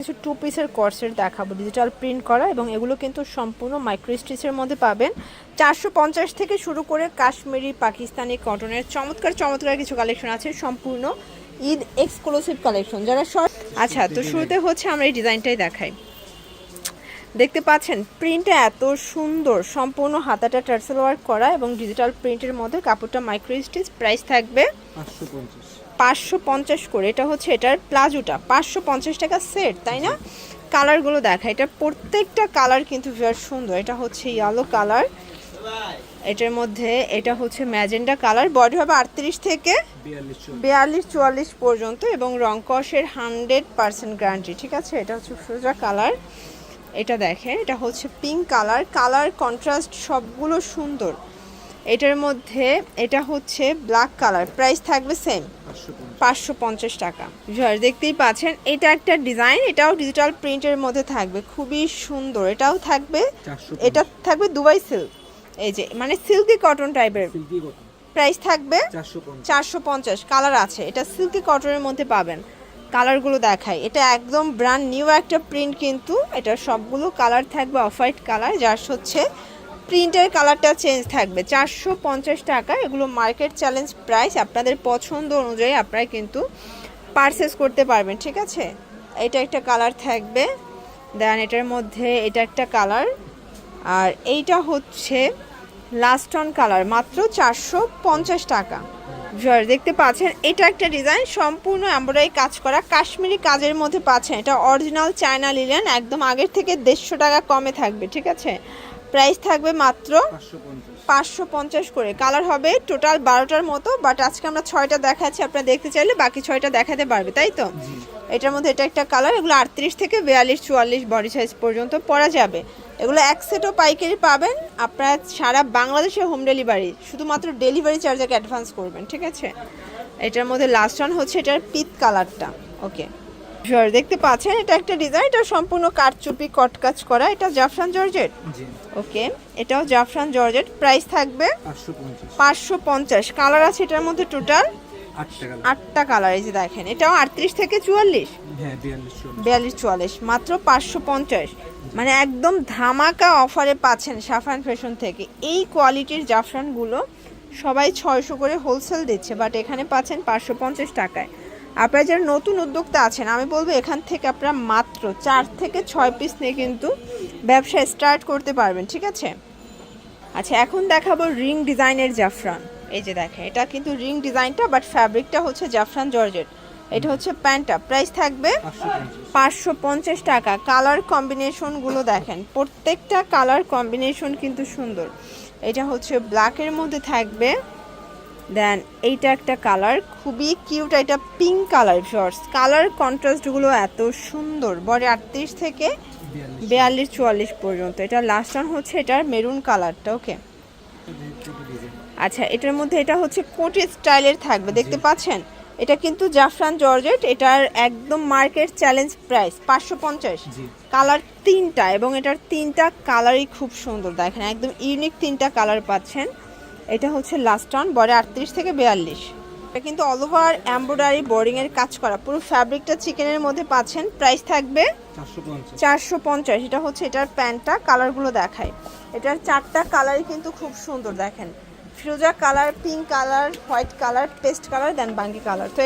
কিছু টু পিসের কোর্সের দেখাবো ডিজিটাল প্রিন্ট করা এবং এগুলো কিন্তু সম্পূর্ণ মাইক্রো স্টিচের মধ্যে পাবেন। চারশো পঞ্চাশ থেকে শুরু করে কাশ্মীরি, পাকিস্তানি কটনের চমৎকার চমৎকার কিছু কালেকশন আছে, সম্পূর্ণ ঈদ এক্সক্লুসিভ কালেকশন যারা শর্ট আচ্ছা তো শুরুতে হচ্ছে আমরা এই ডিজাইনটাই দেখাই। দেখতে পাচ্ছেন প্রিন্টটা এত সুন্দর, সম্পূর্ণ হাতাটা টার্সেল ওয়ার্ক করা এবং ডিজিটাল প্রিন্টের মধ্যে কাপড়টা মাইক্রো স্টিচ প্রাইস থাকবে পাঁচশো পঞ্চাশ। পাঁচশো পঞ্চাশ করে, এটা হচ্ছে এটার প্লাজোটা, পাঁচশো পঞ্চাশ টাকা সেট, তাই না? কালারগুলো দেখা, এটা প্রত্যেকটা কালার কিন্তু ভীষণ সুন্দর, এটা হচ্ছে ইয়েলো কালার, এটার মধ্যে এটা হচ্ছে ম্যাজেন্ডা কালার বডি হবে আটত্রিশ থেকে বিয়াল্লিশ, চুয়াল্লিশ পর্যন্ত এবং রংকসের হান্ড্রেড পার্সেন্ট গ্যারান্টি ঠিক আছে? এটা হচ্ছে সোজা কালার, এটা দেখেন, এটা হচ্ছে পিঙ্ক কালার কালার কন্ট্রাস্ট সবগুলো সুন্দর। এটার মধ্যে এটা হচ্ছে ব্ল্যাক কালার প্রাইস থাকবে সেম পাঁচশো পঞ্চাশ টাকা। দেখতেই পাচ্ছেন এটা একটা ডিজাইন এটাও ডিজিটাল প্রিন্টের মধ্যে থাকবে খুবই সুন্দর এটাও থাকবে এটা থাকবে দুবাই সিল্ক এই যে মানে সিল্কি কটন টাইপের প্রাইস থাকবে চারশো পঞ্চাশ। চারশো পঞ্চাশ কালার আছে এটা সিল্কি কটনের মধ্যে পাবেন। কালারগুলো দেখাই এটা একদম ব্র্যান্ড নিউ একটা প্রিন্ট কিন্তু এটা সবগুলো কালার থাকবে অফ হোয়াইট কালার যার হচ্ছে প্রিন্টের কালারটা চেঞ্জ থাকবে। চারশো পঞ্চাশ টাকা। এগুলো মার্কেট চ্যালেঞ্জ প্রাইস। আপনাদের পছন্দ অনুযায়ী আপনারা কিন্তু পারচেস করতে পারবেন, ঠিক আছে? এটা একটা কালার থাকবে। দেন এটার মধ্যে এটা একটা কালার। আর এইটা হচ্ছে লাস্টন কালার মাত্র চারশো পঞ্চাশ টাকা। ভিউয়ার দেখতে পাচ্ছেন, এটা একটা ডিজাইন সম্পূর্ণ এমব্রয়ডারি কাজ করা। কাশ্মীরি কাজের মধ্যে পাচ্ছেন। এটা অরিজিনাল চায়না লিলেন একদম আগের থেকে দেড়শো টাকা কমে থাকবে, ঠিক আছে? প্রাইস থাকবে মাত্র পাঁচশো পঞ্চাশ। করে। কালার হবে টোটাল বারোটার মতো বাট আজকে আমরা ছয়টা দেখাচ্ছি আপনারা দেখতে চাইলে বাকি ছয়টা দেখাতে পারবে তাই তো? এটার মধ্যে এটা একটা কালার এগুলো আটত্রিশ থেকে বিয়াল্লিশ চুয়াল্লিশ বডি সাইজ পর্যন্ত পরা যাবে। এগুলো এক সেটও পাইকারি পাবেন আপনারা সারা বাংলাদেশে হোম ডেলিভারি শুধুমাত্র ডেলিভারি চার্জ অ্যাডভান্স করবেন ঠিক আছে? এটার মধ্যে লাস্ট ওয়ান হচ্ছে এটার পিত কালারটা ওকে শিওর দেখতে পাচ্ছেন এটা একটা ডিজাইন এটা সম্পূর্ণ কাঠচুপি কটকাজ করা এটা জাফরান জর্জেট? ওকে এটাও জাফরান জর্জেট। প্রাইস থাকবে পাঁচশো পঞ্চাশ। কালার আছে এটার মধ্যে টোটাল আটটা কালার এই যে দেখেন এটাও আটত্রিশ থেকে চুয়াল্লিশ? হ্যাঁ বিয়াল্লিশ বিয়াল্লিশ চুয়াল্লিশ মাত্র পাঁচশো পঞ্চাশ। মানে একদম ধামাকা অফারে পাচ্ছেন সাফরান ফ্যাশন থেকে। এই কোয়ালিটির জাফরানগুলো সবাই ছয়শো করে হোলসেল দিচ্ছে বাট এখানে পাচ্ছেন পাঁচশো পঞ্চাশ টাকায়। আপনারা যারা নতুন উদ্যোক্তা আছেন, আমি বলব এখান থেকে আপনারা মাত্র চার থেকে ছয় পিস নিয়ে কিন্তু ব্যবসা স্টার্ট করতে পারবেন, ঠিক আছে? আচ্ছা এখন দেখাবো রিং ডিজাইনের জাফরান। এই যে দেখেন, এটা কিন্তু রিং ডিজাইনটা বাট ফ্যাব্রিকটা হচ্ছে জাফরান জর্জেট। এটা হচ্ছে প্যান্টটা প্রাইস থাকবে পাঁচশো পঞ্চাশ টাকা। কালার কম্বিনেশনগুলো দেখেন, প্রত্যেকটা কালার কম্বিনেশন কিন্তু সুন্দর। এটা হচ্ছে ব্ল্যাকের মধ্যে থাকবে। দেন এইটা একটা কালার খুবই কিউট এটা পিঙ্ক কালার শর্টস কালার কন্ট্রাস্টগুলো এত সুন্দর বডি আটত্রিশ থেকে বিয়াল্লিশ। চুয়াল্লিশ পর্যন্ত। এটা লাস্ট ওয়ান হচ্ছে এটার মেরুন কালারটা ওকে আচ্ছা এটার মধ্যে এটা হচ্ছে কোটি স্টাইলের থাকবে দেখতে পাচ্ছেন? এটা কিন্তু জাফরান জর্জেট এটার একদম মার্কেট চ্যালেঞ্জ প্রাইস পাঁচশো পঞ্চাশ। কালার তিনটা এবং এটার তিনটা কালারই খুব সুন্দর দেখেন একদম ইউনিক তিনটা কালার পাচ্ছেন। এটা হচ্ছে লাস্ট টন বডি আটত্রিশ থেকে বিয়াল্লিশ। এটা কিন্তু অল ওভার এমব্রয়ডারি বোর্ডিংয়ের কাজ করা। পুরো ফ্যাব্রিকটা চিকেনের মধ্যে পাচ্ছেন। প্রাইস থাকবে চারশো পঞ্চাশ। চারশো পঞ্চাশ। এটা হচ্ছে এটার প্যান্টটা কালারগুলো দেখায় এটার চারটা কালারই কিন্তু খুব সুন্দর দেখেন। ফিরোজা colour pink colour white colour paste colour দেন বাঙ্গি কালার তো